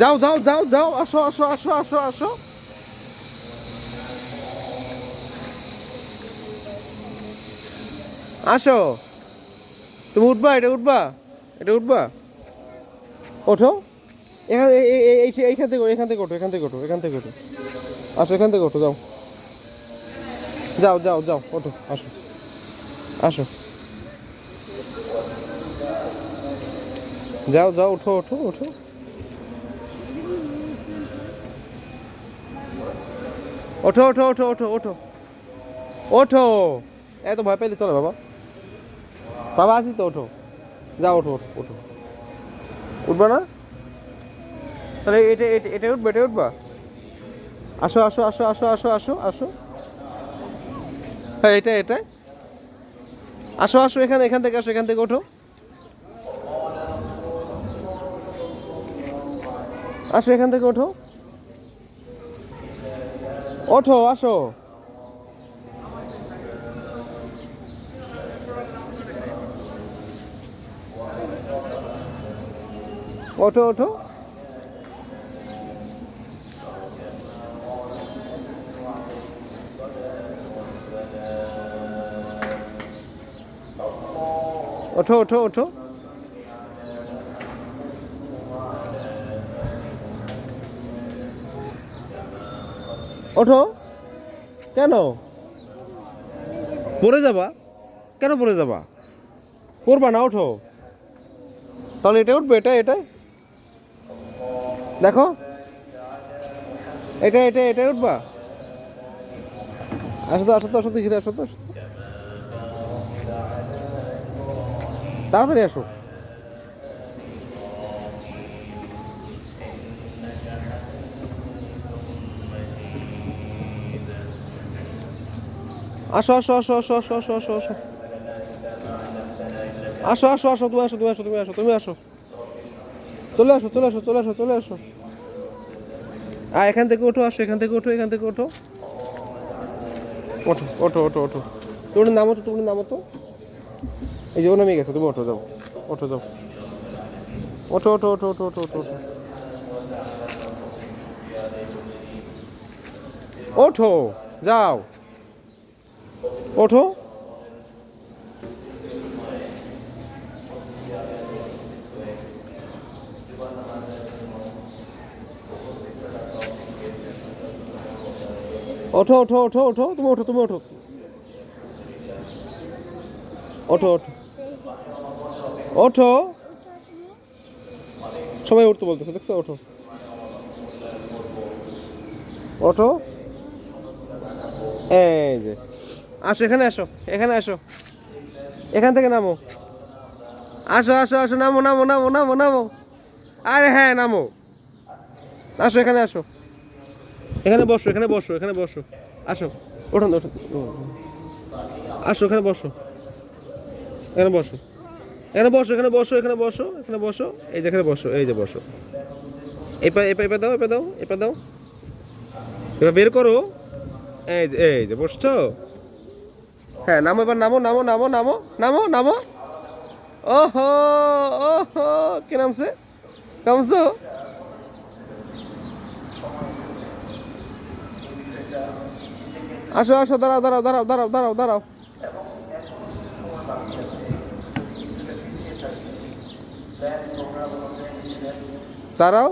যাও যাও যাও যাও, আসো আসো আসো আসো আসো। আসো। তুমি উঠবা, এটা উঠবা এটা উঠবা। ওঠো। এখান এইখান থেকে এখান থেকে ওঠো, এখান থেকে ওঠো, এখান থেকে ওঠো। আসো, এখান থেকে ওঠো, যাও। যাও যাও যাও, ওঠো, আসো। আসো। যাও যাও, ওঠো ওঠো ওঠো। ওঠো ওঠো ওঠো ওঠো ওঠো। ওঠো। এত ভয় পেলে চলো বাবা। বাবা আসি তো, ওঠো। যাও, ওঠো ওঠো ওঠো। উঠবা না? তাহলে এটা এটা এটা উঠবে, এটা উঠবা? আসো আসো আসো আসো আসো আসো আসো। হ্যাঁ এটা এটা। আসো আসো, এখানে এখান থেকে আসো, এখান থেকে ওঠো। আসো, এখান থেকে ওঠো। ওঠো আসো। ওঠো ওঠো। ওঠো ওঠো ওঠো। ওঠো। কেন? পড়ে যাবা। কেন পড়ে যাবা? পড়বা না, ওঠো। তাহলে এটা উঠবে এটা এটা দেখো। এটা এটা এটা উঠবা। আসো তো আসো তো আসো তো আসো তো। তাড়াতাড়ি আসো। আসো আসো আসো আসো আসো আসো আসো আসো। আসো আসো আসো, তুমি আসো তুমি আসো তুমি আসো তুমি আসো। চলে আসো চলে আসো চলে আসো চলে আসো। আর এখান থেকে ওঠো, আসো, এখান থেকে ওঠো, এখান থেকে ওঠো। ওঠো ওঠো ওঠো ওঠো। তুমি নামো তো, তুমি নামো তো। এই যে ও নামে গেছে, তুমি ওঠো, যাও। ওঠো যাও। ওঠো ওঠো ওঠো ওঠো ওঠো ওঠো ওঠো। ওঠো, যাও। ওঠো। ওঠো ওঠো ওঠো ওঠো। তুমি ওঠো তুমি ওঠো। ওঠো ওঠো। ওঠো। সবাই উঠতে বলতেছে, দেখছ? ওঠো। ওঠো। এই যে। আসো, এখানে আসো এখানে আসো। এখান থেকে নামো। আসো আসো আসো, নামো নামো নামো নামো নামো। আরে হ্যাঁ নামো। আসো, এখানে আসো। এখানে বসো এখানে বসো এখানে বসো। আসো ওঠান ওঠান আসো, এখানে বসো। এখানে বসো। এখানে বসো এখানে বসো এখানে বসো এখানে বসো। এই যে এখানে বসো, এই যে বসো। এপা এপা এপা দাও এপা দাও এপা দাও। এবার বের করো। এই যে এই যে, বসছো? হ্যাঁ নামো এবার, নামো নামো নামো নামো নামো নামো। ওহো ওহো, কি নামছে? নামছো? আসো আসো, দাঁড়াও দাঁড়াও দাঁড়াও দাঁড়াও দাঁড়াও দাঁড়াও। দাঁড়াও।